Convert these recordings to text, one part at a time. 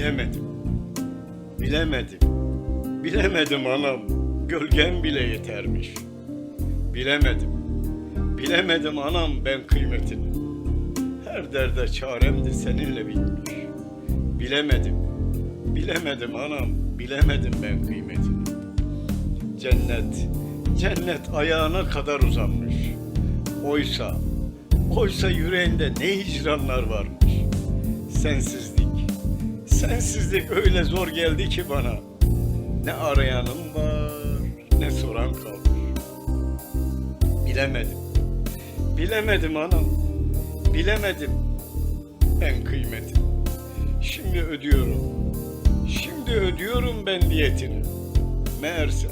Bilemedim. Bilemedim. Bilemedim anam. Gölgem bile yetermiş. Bilemedim. Bilemedim anam ben kıymetini. Her derde çaremdi seninle bitmiş. Bilemedim. Bilemedim anam. Bilemedim ben kıymetini. Cennet, cennet ayağına kadar uzanmış. Oysa, oysa yüreğinde ne hicranlar varmış. Sensizlik, sensizlik öyle zor geldi ki bana. Ne arayanım var, ne soran kalmış. Bilemedim, bilemedim anam, bilemedim en kıymetini. Şimdi ödüyorum, şimdi ödüyorum ben diyetini. Meğersem,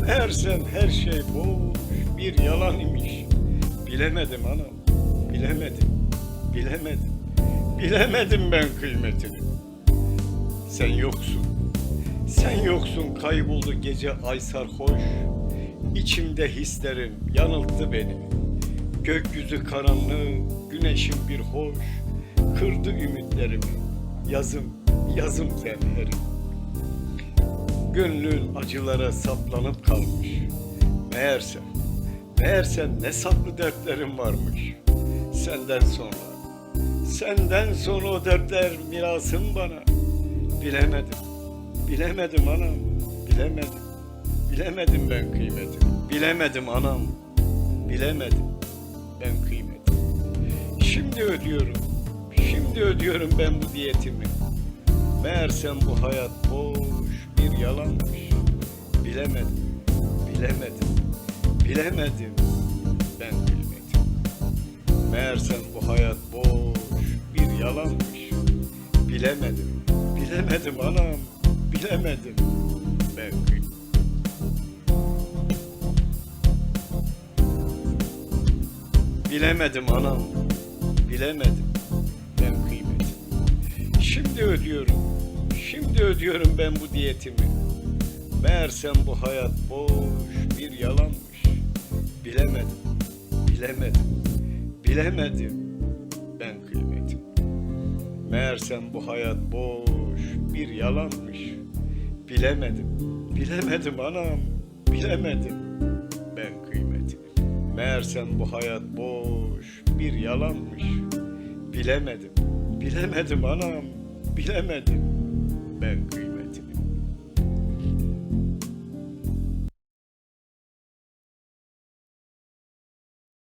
meğersem her şey boş, bir yalan imiş. Bilemedim anam, bilemedim, bilemedim, bilemedim ben kıymetini. Sen yoksun, sen yoksun kayboldu gece ay sarhoş. İçimde hislerim yanılttı beni. Gökyüzü karanlığı, güneşim bir hoş. Kırdı ümitlerimi, yazım, yazım zemherim. Gönlün acılara saplanıp kalmış. Meğerse, meğerse ne saklı dertlerim varmış. Senden sonra, senden sonra o dertler mirasım bana. Bilemedim, bilemedim anam, bilemedim. Bilemedim ben kıymetimi. Bilemedim anam, bilemedim ben kıymetimi. Şimdi ödüyorum, şimdi ödüyorum ben bu diyetimi. Meğersem bu hayat boş bir yalanmış. Bilemedim, bilemedim, bilemedim ben bilmedim. Meğersem bu hayat boş bir yalanmış. Bilemedim, bilemedim anam, bilemedim kıymetimi. Bilemedim anam, bilemedim ben kıymetimi. Şimdi ödüyorum, şimdi ödüyorum ben bu diyetimi. Meğersem bu hayat boş bir yalanmış. Bilemedim, bilemedim, bilemedim ben kıymetimi. Meğersem bu hayat boş bir yalanmış. Bilemedim, bilemedim anam, bilemedim ben kıymetimi. Meğersem bu hayat boş bir yalanmış. Bilemedim, bilemedim anam, bilemedim ben kıymetimi.